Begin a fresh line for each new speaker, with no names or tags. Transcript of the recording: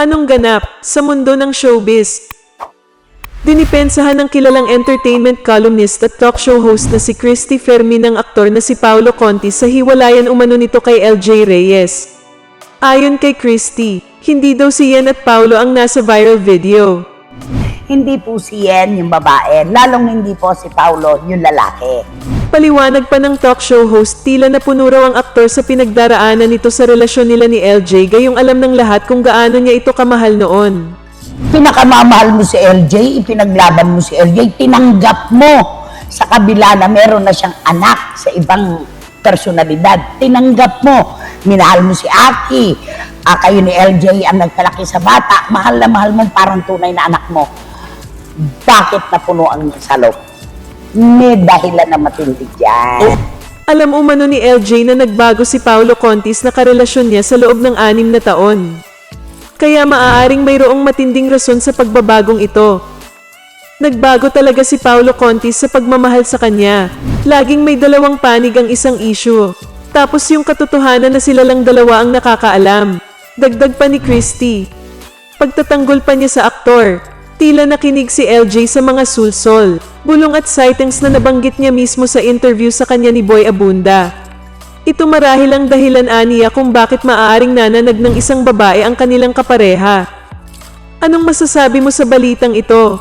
Anong ganap sa mundo ng showbiz? Dinipensahan ng kilalang entertainment columnist at talk show host na si Christy Fermi ng aktor na si Paolo Conti sa hiwalayan umano nito kay LJ Reyes. Ayon kay Christy, hindi daw si Yen at Paolo ang nasa viral video.
Hindi po si Yen yung babae, lalong hindi po si Paulo yung lalaki.
Paliwanag pa ng talk show host, tila napuno raw ang aktor sa pinagdaraanan nito sa relasyon nila ni LJ gayong alam ng lahat kung gaano niya ito kamahal noon.
Pinakamamahal mo si LJ, ipinaglaban mo si LJ, tinanggap mo sa kabila na meron na siyang anak sa ibang personalidad. Tinanggap mo, minahal mo si Aki, ah, kayo ni LJ ang nagkalaki sa bata, mahal na mahal mo parang tunay na anak mo. Bakit napuno ang salok? May dahilan na matindi dyan.
Alam umano ni LJ na nagbago si Paolo Contis na karelasyon niya sa loob ng anim na taon. Kaya maaaring mayroong matinding rason sa pagbabagong ito. Nagbago talaga si Paolo Contis sa pagmamahal sa kanya. Laging may dalawang panig ang isang issue. Tapos yung katotohanan na sila lang dalawa ang nakakaalam. Dagdag pa ni Christy. Pagtatanggol pa niya sa aktor, tila nakinig si LJ sa mga sulsol, bulong at sightings na nabanggit niya mismo sa interview sa kanya ni Boy Abunda. Ito marahil ang dahilan aniya kung bakit maaaring nananag ng isang babae ang kanilang kapareha. Anong masasabi mo sa balitang ito?